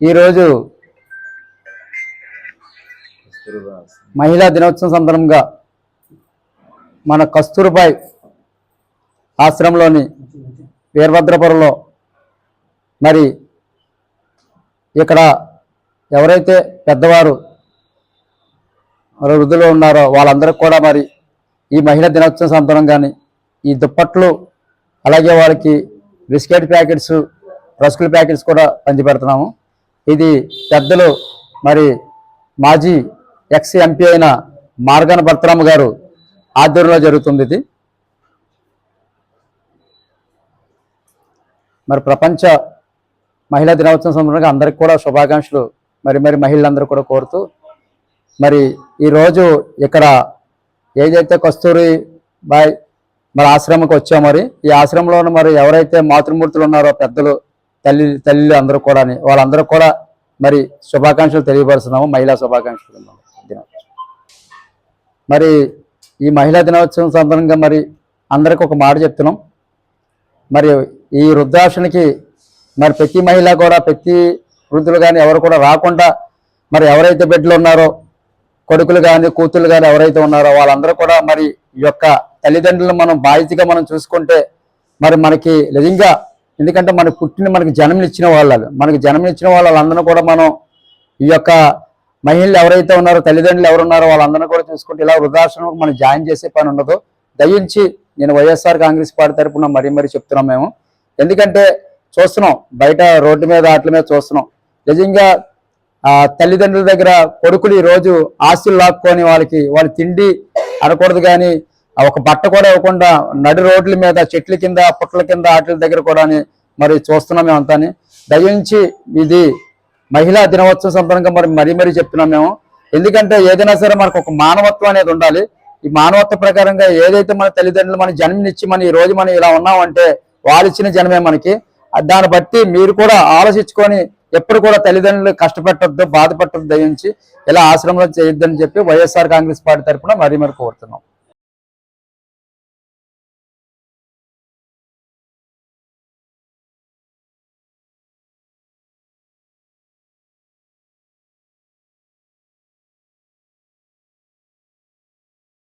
ఈరోజు మహిళా దినోత్సవం సందర్భంగా మన కస్తూర్బాయ్ ఆశ్రమంలోని వీరభద్రపురంలో మరి ఇక్కడ ఎవరైతే పెద్దవారు మరి వృద్ధులు ఉన్నారో వాళ్ళందరికీ కూడా మరి ఈ మహిళా దినోత్సవం సందర్భంగాని ఈ దుప్పట్లు అలాగే వాళ్ళకి బిస్కెట్ ప్యాకెట్స్ రస్కుల ప్యాకెట్స్ కూడా పంచిపెడుతున్నాము. ఇది పెద్దలు మరి మాజీ ఎక్స్ ఎంపీ అయిన మార్గన భర్తరామ గారు ఆధ్వర్యంలో జరుగుతుంది ఇది. మరి ప్రపంచ మహిళా దినోత్సవం సందర్భంగా అందరికి కూడా శుభాకాంక్షలు. మరి మరి మహిళలందరూ కూడా కోరుతూ మరి ఈరోజు ఇక్కడ ఏదైతే కస్తూరి బాయ్ మరి ఆశ్రమంకి వచ్చాం మరి ఈ ఆశ్రమంలో మరి ఎవరైతే మాతృమూర్తులు ఉన్నారో పెద్దలు తల్లి తల్లి అందరూ కూడా వాళ్ళందరూ కూడా మరి శుభాకాంక్షలు తెలియపరుస్తున్నాము మహిళా శుభాకాంక్షలు. మరి ఈ మహిళా దినోత్సవం సందర్భంగా మరి అందరికి ఒక మాట చెప్తున్నాం. మరి ఈ వృద్ధాశ్రనికి మరి ప్రతి మహిళ కూడా ప్రతి వృద్ధులు కానీ ఎవరు కూడా రాకుండా మరి ఎవరైతే బిడ్డలు ఉన్నారో కొడుకులు కానీ కూతుళ్ళు కానీ ఎవరైతే ఉన్నారో వాళ్ళందరూ కూడా మరి ఈ యొక్క తల్లిదండ్రులను మనం బాధ్యతగా మనం చూసుకుంటే మరి మనకి నిజంగా ఎందుకంటే మనకు పుట్టిన మనకి జన్మనిచ్చిన వాళ్ళు మనకి జన్మనిచ్చిన వాళ్ళందరూ కూడా మనం ఈ యొక్క మహిళలు ఎవరైతే ఉన్నారో తల్లిదండ్రులు ఎవరు ఉన్నారో వాళ్ళందరినీ కూడా చూసుకుంటే ఇలా వృద్ధాశ్రమం మనం జాయిన్ చేసే పని ఉండదు. దయించి నేను వైఎస్ఆర్ కాంగ్రెస్ పార్టీ తరఫున మరీ మరీ చెప్తున్నాం మేము. ఎందుకంటే చూస్తున్నాం బయట రోడ్డు మీద వాటి మీద చూస్తున్నాం. నిజంగా ఆ తల్లిదండ్రుల దగ్గర కొడుకులు ఈరోజు రోజు ఆస్తులు లాక్కొని వాళ్ళకి వాళ్ళ తిండి అనకూడదు కానీ ఒక బట్ట కూడా ఇవ్వకుండా నడి రోడ్ల మీద చెట్ల కింద పుట్ల కింద వాటి దగ్గర కూడా మరి చూస్తున్నాం మేము అంతాని దయించి ఇది మహిళా దినోత్సవం సందర్భంగా మరి మరీ మరీ చెప్తున్నాం మేము. ఎందుకంటే ఏదైనా సరే మనకు ఒక మానవత్వం అనేది ఉండాలి. ఈ మానవత్వ ప్రకారంగా ఏదైతే మన తల్లిదండ్రులు మన జన్మనిచ్చి మన ఈ రోజు మనం ఇలా ఉన్నామంటే వాళ్ళు ఇచ్చిన జన్మే మనకి. దాన్ని బట్టి మీరు కూడా ఆలోచించుకొని ఎప్పుడు కూడా తల్లిదండ్రులు కష్టపెట్టద్దు బాధపెట్టద్దు దయించి ఇలా ఆశ్రమంలో చేయొద్దని చెప్పి వైఎస్ఆర్ కాంగ్రెస్ పార్టీ తరఫున మరీ మరి కోరుతున్నాం.